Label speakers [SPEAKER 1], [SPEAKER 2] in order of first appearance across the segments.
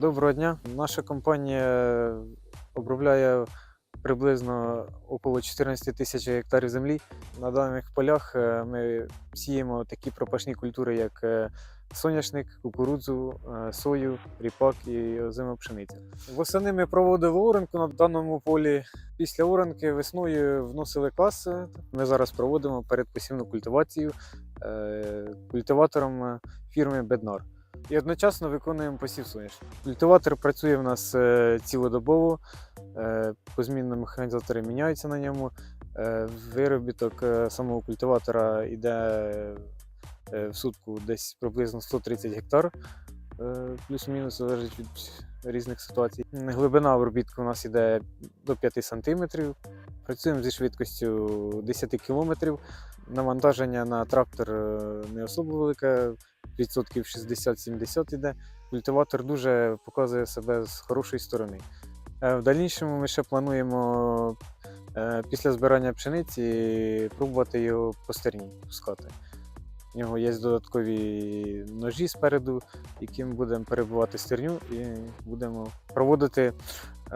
[SPEAKER 1] Доброго дня. Наша компанія обробляє приблизно около 14 тисяч гектарів землі. На даних полях е, ми сіємо такі пропашні культури, як е, соняшник, кукурудзу, е, сою, ріпак і озима пшениця. Восени ми проводили оранку на даному полі. Після оранки весною вносили кас. Ми зараз проводимо передпосівну культивацію культиватором фірми Беднар. І одночасно виконуємо посів соняшник. Культиватор працює в нас е, цілодобово, е, позмінно механізатори міняються на ньому. Е, Виробіток самого культиватора йде в сутку десь приблизно 130 гектар, плюс-мінус залежить від різних ситуацій. Глибина обробітку у нас йде до 5 см. Працюємо зі швидкістю 10 км. Навантаження на трактор не особо велике, відсотків 60-70 йде. Культиватор дуже показує себе з хорошої сторони. Е, В дальнішому ми ще плануємо е, після збирання пшениці пробувати його по стерні пускати. У нього є додаткові ножі спереду, яким будемо перебивати стерню і будемо проводити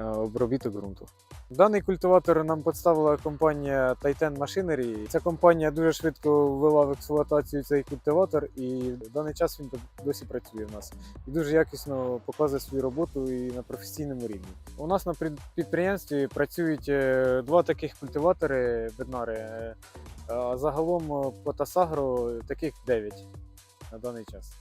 [SPEAKER 1] обробіток ґрунту. Даний культиватор нам представила компанія Titan Machinery. Ця компанія дуже швидко ввела в експлуатацію цей культиватор, і в даний час він досі працює в нас і дуже якісно показує свою роботу і на професійному рівні. У нас на підприємстві працюють е, два таких культиватори беднари. е, А загалом е, по Тасагро таких 9 на даний час.